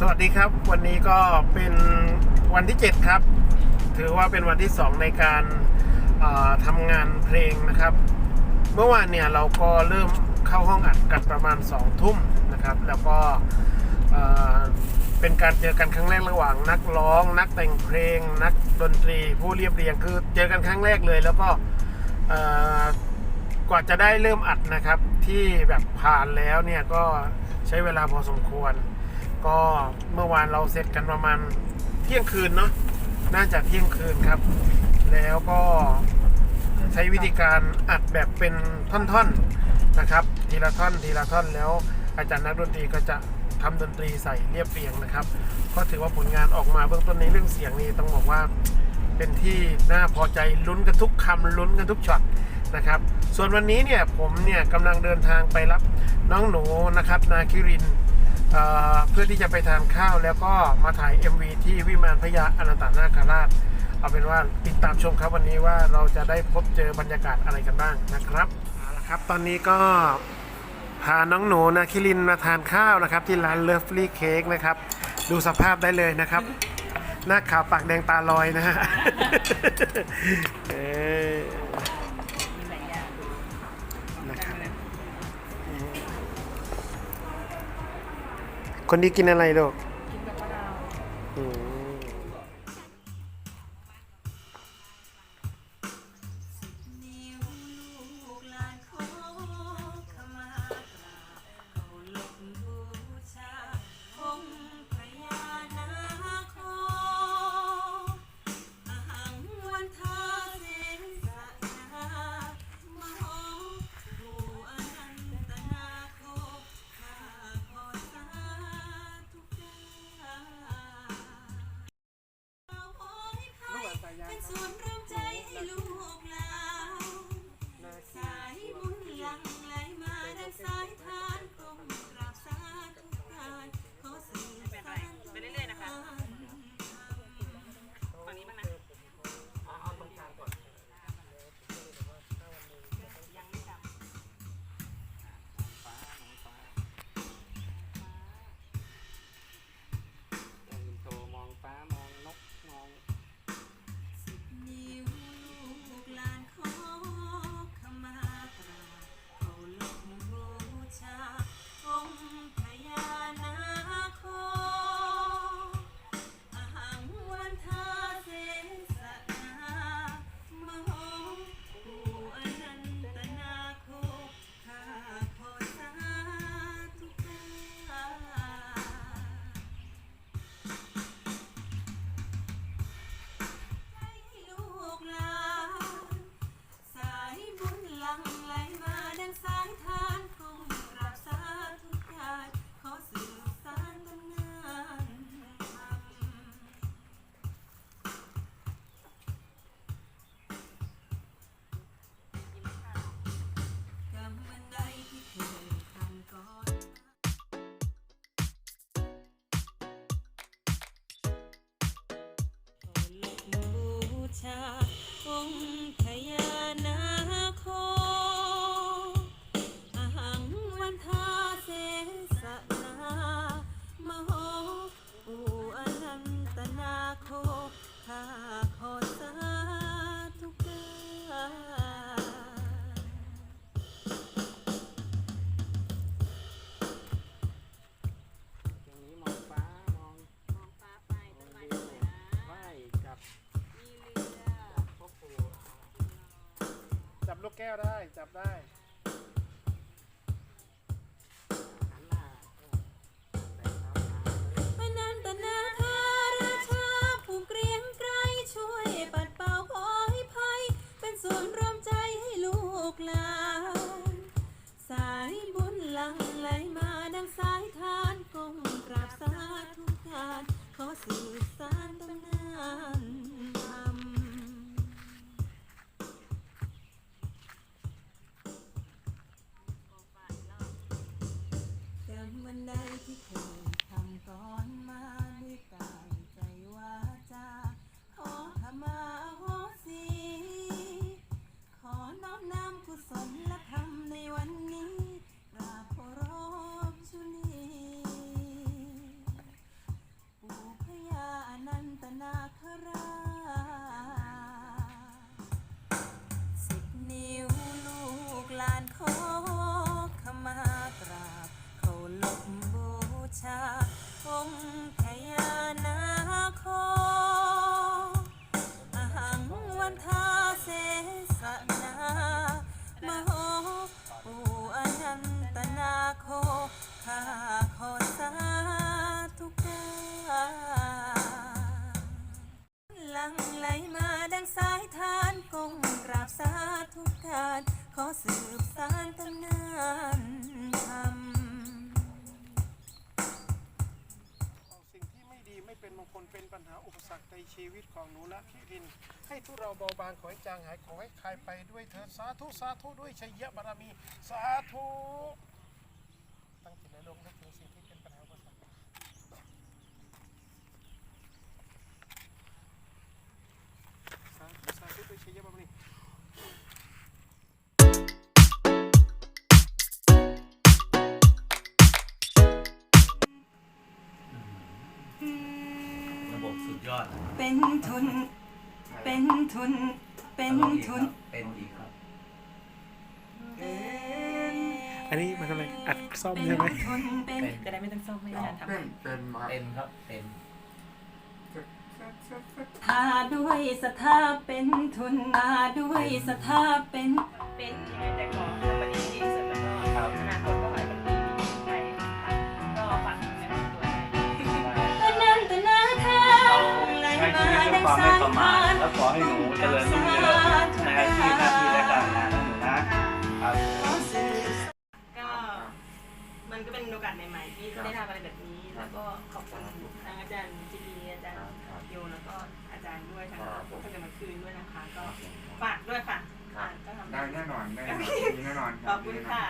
สวัสดีครับวันนี้ก็เป็นวันที่ 7 ครับ ถือว่าเป็นวันที่ 2 ในการทำงานเพลงนะครับ เมื่อวานเนี่ยเราก็เริ่มเข้าห้องอัดกันประมาณ 2 ทุ่มนะครับ แล้วก็เป็นการเจอกันครั้งแรกระหว่างนักร้อง นักแต่งเพลง นักดนตรีผู้เรียบเรียงคือเจอกันครั้งแรกเลย แล้วก็กว่าจะได้เริ่มอัดนะครับที่แบบผ่านแล้วเนี่ยก็ใช้เวลาพอสมควร ก็เมื่อวานเราเสร็จกันประมาณเที่ยงคืนเนาะน่าจะเที่ยงคืนครับ แล้วก็ใช้วิธีการอัดแบบเป็นท่อนๆนะครับ ทีละท่อนทีละท่อนแล้ว อาจารย์นักดนตรีก็จะทำดนตรีใส่เรียบเรียงนะครับ ก็ถือว่าผลงานออกมาเบื้องต้นในเรื่องเสียงนี้ต้องบอกว่าเป็นที่น่าพอใจลุ้นกันทุกคำลุ้นกันทุกช็อตนะครับ ส่วนวันนี้เนี่ยผมเนี่ยกำลังเดินทางไปรับน้องหนูนะครับ นาคิริน เพื่อที่จะไปทานข้าวแล้วก็มาถ่าย MV ที่วิมานพญาอนันตนาคราช เอาเป็นว่าติดตามชมครับวันนี้ว่าเราจะได้พบเจอบรรยากาศอะไรกันบ้างนะครับเอาละครับตอนนี้ก็พาน้องหนูนาคิรินมาทานข้าวนะครับ ที่ร้าน Lovely Cake นะครับ ดูสภาพได้เลยนะครับ หน้าขาวปากแดงตาลอยนะฮะ คนดีกินอะไรลูกกินกับมะนาว ศูนส่วนย์ร แก้วได้จับได้ ข้าขอสาธุการลังไหลมาดังสายทานกงกราบสาธุการ ขอสืบสานตำนานธรรมสิ่งที่ไม่ดีไม่เป็นมงคลเป็นปัญหาอุปสรรคในชีวิตของหนูและพี่ริน ให้ทุเราเบาบางขอให้จางหายขอให้คลายไปด้วยเถิดสาธุสาธุด้วยชัยยะบารมี สาธุ ตั้งจิตและลมนึกถึงสิ่งที่เป็นปัญหาอุปสรรคสาธุสาธุด้วยชัยยะบารมีระบบสุดยอด เป็นทุน เป็นทุน เป็นทุน เป็นอีก อะไรอัดซ่อมเป็นใช่ไหมทุนเป็นเป็นจะได้ไม่ต้องซ่อมไม่ต้องทำเป็นเป็นมาเป็นครับเป็นทาด้วยสถาเป็นทุนทาด้วยสถาเป็นเป็นยังไงแต่ขอทำวันนี้ดีที่สุดแล้วก็อนาคตก็ขอให้มันดีไปค่ะก็ฝากในครอบครัวไว้ตะนันตะนาทาเราไหลใช้มาชีวิตด้วยดังความสาไม่ยประมาทาทนแล้วขอให้หนูเจริญรุ่งเรือง อกาสใหม่ๆที่ได้ทำอะไรแบบนี้ แล้วก็ขอบคุณทางอาจารย์จีดีอาจารย์โยแล้วก็อาจารย์ด้วยทางพระเจ้ามาคืนด้วยนะคะ ก็ฝากด้วยค่ะอ่าก็ทำได้แน่นอนได้แน่นอนมีแน่นอนขอบคุณค่ะ